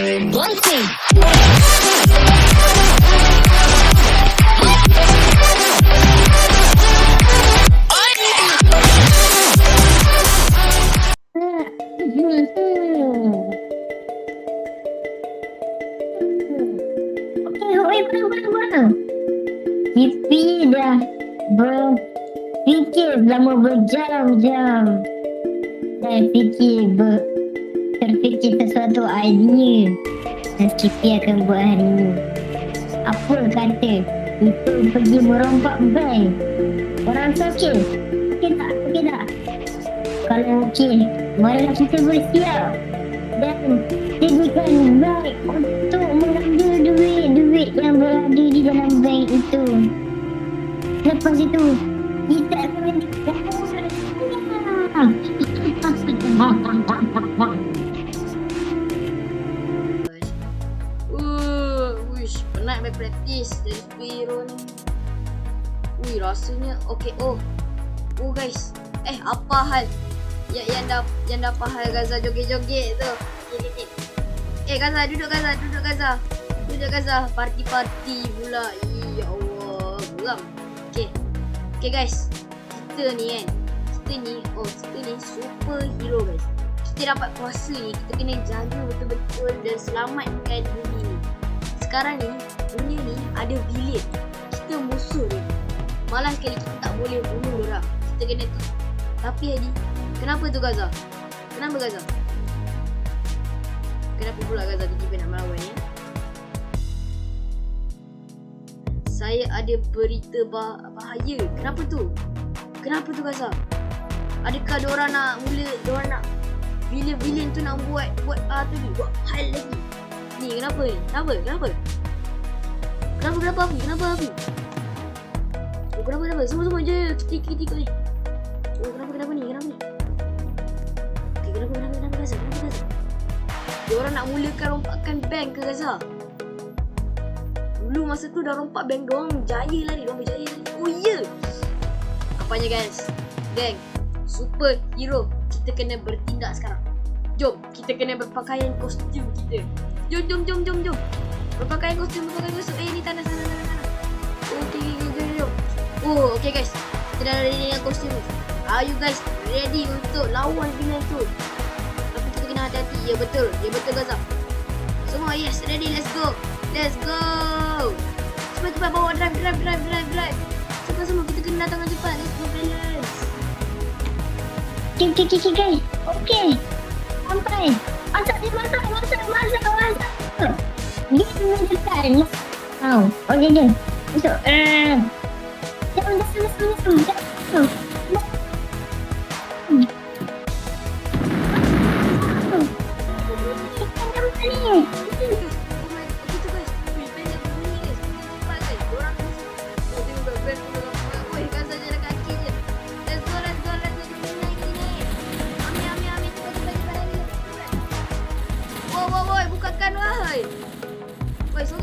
Okey, oi, mana, mana, mana? Kipi dah berfikir selama berjam-jam. Dan fikir ber, terfikir sesuatu idea dan Kipi akan buat hari ini. Apa kata kita pergi merompak bank? Orang rasa okey? Okey tak? Okey tak? Kalau okey, marilah kita bersiap dan jadikan bank untuk mengambil duit-duit yang berada di dalam bank itu. Lepas itu, kita akan Uh, penat main practice dari superhero ni. Ui, rasanya okey. Oh. Oh guys. Eh, apa hal? Ya, yang dah yang dah faham Gaza joget-joget tu. Eh, Gaza, duduk Gaza, duduk Gaza. Duduk Gaza, parti-parti pula. Ya Allah, geram. Okey. Okey guys. Kita ni kan. Kita ni, oh, kita ni superhero guys. Kita dapat kuasa ni, kita kena jaga betul-betul dan selamatkan bumi ni. Sekarang ni, dunia ni ada villain. Kita musuh dia. Malah sekali kita tak boleh bunuh orang. Kita kena tu. Tapi Adi, kenapa tu Gaza? Kenapa Gaza? Kenapa pula Gaza tiba-tiba nak melawan ya? Saya ada berita bah- bahaya. Kenapa tu? Kenapa tu Gaza? Adakah diorang nak mula diorang nak villain-villain tu nak buat buat tu ni, buat hal lagi. Ni kenapa ni? Kenapa? Kenapa? Kenapa kenapa Afi? Kenapa Afi? Oh kenapa kenapa? Semua semua je kita ikut ni. Oh kenapa kenapa ni? Kenapa ni? Okay, kenapa kenapa kenapa Gaza? Kenapa Gaza? Diorang nak mulakan rompakan bank ke Gaza? Dulu masa tu dah rompak bank doang jaya lari, diorang berjaya lari. Oh ya. Yeah. Apanya guys? Gang, superhero kita kena bertindak sekarang. Jom, kita kena berpakaian kostum kita. Jom, jom, jom, jom, jom. Berpakaian kostum, berpakaian kostum. Eh, ni tanah, tanah, tanah, tanah. Oh, okay, okay, okay, okay, jom. Oh, okay guys. Kita dah ready dengan kostum. Are you guys ready untuk lawan villain tu? Tapi kita kena hati-hati. Ya betul, ya betul Gaza. Semua yes, ready, let's go. Let's go. Cepat, cepat bawa drive, drive, drive, drive, drive. Cepat semua, kita kena datang cepat. Let's go, balance. Okey, okey, okey, guys. Okey. Sampai. Masak masak, masak, masak, masak. Dia memang tekan. Oh, okey, okey. Masuk. Eh. Jangan, jangan, jangan, jangan. Jangan.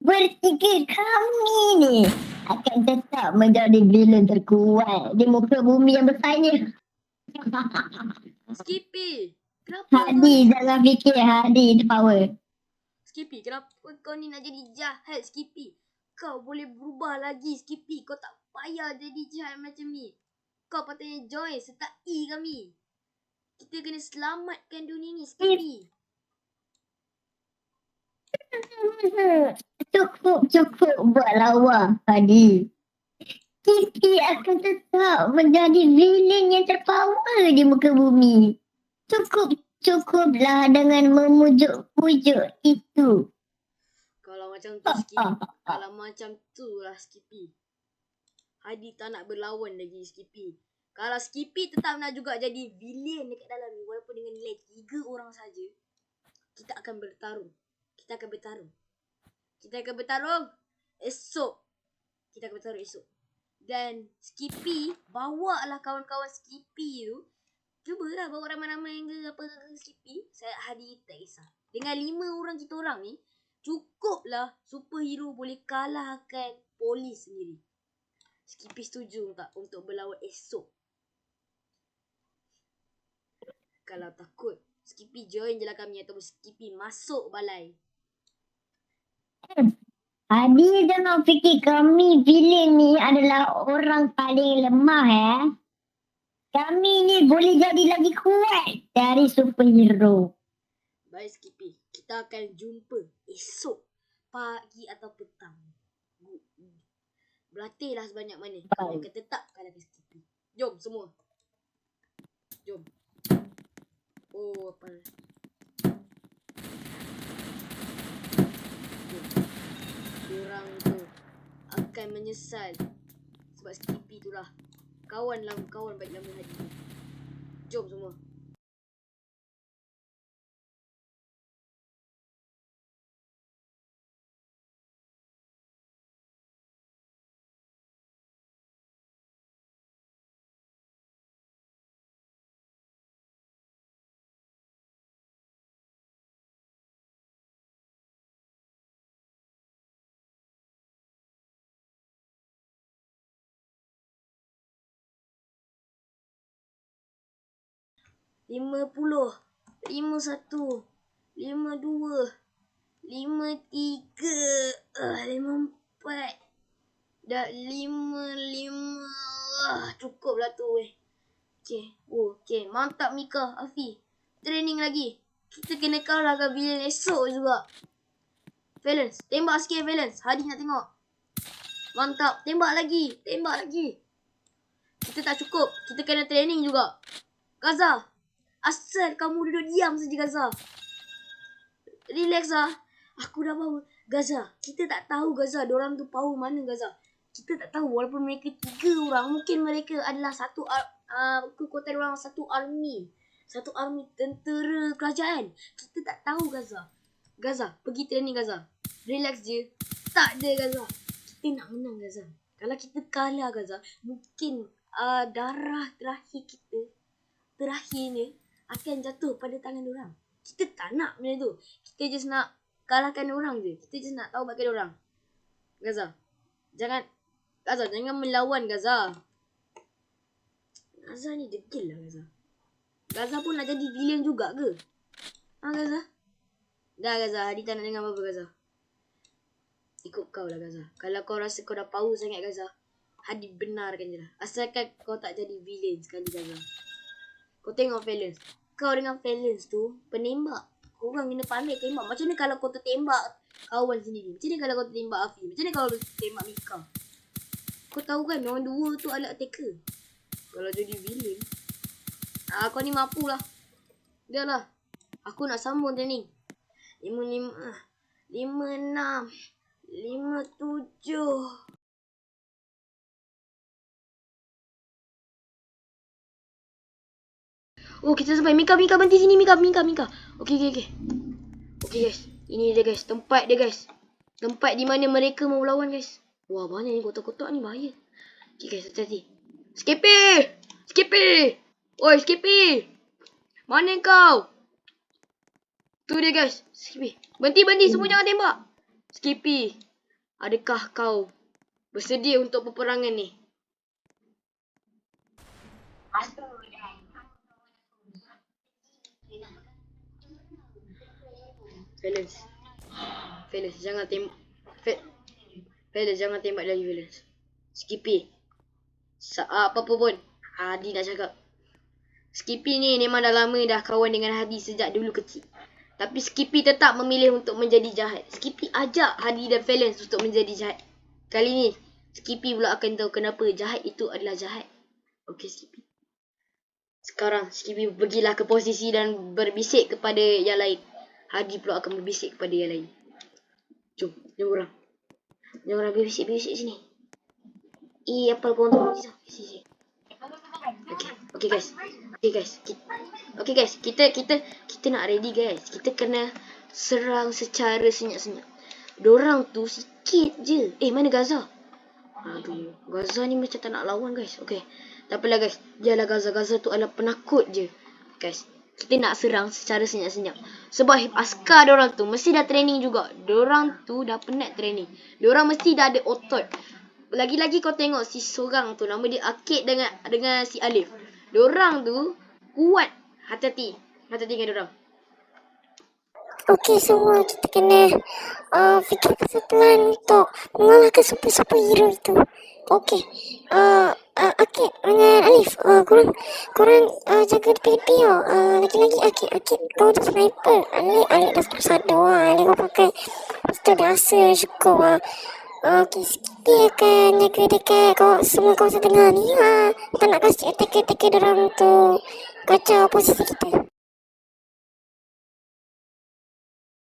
bertiga kami ni akan tetap menjadi villain terkuat di muka bumi yang bertanya. Skippy! Kenapa Hadi jangan fikir Hadi itu power. Skippy, kenapa kau ni nak jadi jahat Skippy? Kau boleh berubah lagi Skippy. Kau tak payah jadi jahat macam ni. Kau patutnya join sertai kami. Kita kena selamatkan dunia ni Skippy. Cukup cukup buat lawa Hadi. Kiki akan tetap menjadi villain yang terpower di muka bumi. Cukup cukuplah dengan memujuk-pujuk itu. Kalau macam tu Skippy. Kalau macam tu lah Skippy. Hadi tak nak berlawan lagi Skippy. Kalau Skippy tetap nak juga jadi villain dekat dalam ni walaupun dengan nilai tiga orang saja, kita akan bertarung. Kita akan bertarung. Kita akan bertarung esok. Kita akan bertarung esok. Dan Skippy, bawa lah kawan-kawan Skippy tu. Cubalah bawa ramai-ramai ke apa ke Skippy. Saya Hadi tak kisah. Dengan lima orang kita orang ni, cukuplah superhero boleh kalahkan polis sendiri. Skippy setuju tak untuk berlawan esok? Kalau takut, Skippy join je lah kami ataupun Skippy masuk balai. Adi jangan fikir kami villain ni adalah orang paling lemah eh. Kami ni boleh jadi lagi kuat dari superhero. Baik Skippy, kita akan jumpa esok pagi atau petang. Berlatihlah sebanyak mana. Kami akan tetap kalahkan Skippy. Jom semua. Jom. Oh, apa? Diorang tu akan menyesal sebab Skippy tu lah kawan lama kawan baik lama hari ni. Jom semua. Lima puluh, lima satu, lima dua, lima tiga, uh, lima empat, dah lima lima, ah cukup lah tu weh. Okay, oh, okay, mantap Mika, Afi. Training lagi. Kita kena kalahkan villain esok juga. Valence, tembak sikit Valence. Hadi nak tengok. Mantap, tembak lagi, tembak lagi. Kita tak cukup, kita kena training juga. Gaza, Asal kamu duduk diam saja Gaza. Relax lah. Aku dah bawa. Gaza, kita tak tahu Gaza. Diorang tu power mana Gaza. Kita tak tahu walaupun mereka tiga orang. Mungkin mereka adalah satu uh, kekuatan orang satu army. Satu army tentera kerajaan. Kita tak tahu Gaza. Gaza, pergi training Gaza. Relax je. Tak ada Gaza. Kita nak menang Gaza. Kalau kita kalah Gaza, mungkin uh, darah terakhir kita terakhirnya akan jatuh pada tangan orang. Kita tak nak benda tu. Kita just nak kalahkan orang je. Kita just nak tahu bagian orang. Gaza. Jangan Gaza jangan melawan Gaza. Gaza ni degil lah Gaza. Gaza pun nak jadi villain juga ke? Ha Gaza? Dah Gaza, Hadi tak nak dengar apa-apa Gaza. Ikut kau lah Gaza. Kalau kau rasa kau dah power sangat Gaza, Hadi benarkan je lah. Asalkan kau tak jadi villain sekali Gaza. Kau tengok Valence kau dengan Valence tu penembak. Kau orang kena pandai tembak. Macam mana kalau kau tertembak kawan sendiri? Macam mana kalau kau tertembak Afi? Macam mana kalau tembak Mika? Kau tahu kan orang dua tu adalah attacker. Kalau jadi villain. Ah, kau ni mampu lah. Dah lah. Aku nak sambung training. Lima lima. Lima enam. Lima tujuh. Oh kita sampai Mika Mika berhenti sini Mika Mika Mika. Okey okey okey. Okey guys. Ini dia guys. Tempat dia guys. Tempat di mana mereka mau lawan guys. Wah banyak ni kotak-kotak ni? Bahaya. Okey guys. Hati-hati. Skippy Skippy Oi Skippy Mana kau? Tu dia guys. Skippy Berhenti berhenti. Semua jangan tembak. Skippy Adakah kau Bersedia untuk peperangan ni? Aduh. Valence. Valence jangan tembak. Valence jangan tembak lagi Valence. Skippy. Sa apa apa pun. Hadi nak cakap. Skippy ni memang dah lama dah kawan dengan Hadi sejak dulu kecil. Tapi Skippy tetap memilih untuk menjadi jahat. Skippy ajak Hadi dan Valence untuk menjadi jahat. Kali ni, Skippy pula akan tahu kenapa jahat itu adalah jahat. Okey Skippy. Sekarang Skippy pergilah ke posisi dan berbisik kepada yang lain. Hadi pula akan berbisik kepada yang lain. Jom, jom orang. Jom orang berbisik-berbisik sini. Eh, apa kau untuk kisah? Sini, sini. Okay, okay guys. Okay guys. Okay guys, kita kita kita nak ready guys. Kita kena serang secara senyap-senyap. Dorang tu sikit je. Eh, mana Gaza? Aduh, Gaza ni macam tak nak lawan guys. Okay. Tak apalah guys. Biarlah Gaza. Gaza tu adalah penakut je. Guys, kita nak serang secara senyap-senyap. Sebab askar dorang tu mesti dah training juga. Dorang tu dah penat training. Dorang mesti dah ada otot. Lagi-lagi kau tengok si seorang tu nama dia Akid dengan dengan si Alif. Dorang tu kuat. Hati-hati. Hati-hati dengan dorang. Okey semua kita kena uh, fikir plan untuk mengalahkan super-superhero itu. Okey. Uh, uh, Akid dengan Alif, uh, korang, korang uh, jaga tepi-tepi tau. Uh, lagi-lagi Akid, Akid kau dah sniper. Alif, Alif dah sadar lah. Alif kau pakai pistol biasa syukur. Uh, Okey, kita akan jaga dekat kau, semua kawasan tengah ni lah. Tak nak kasi attacker-attacker dorang tu kacau posisi kita.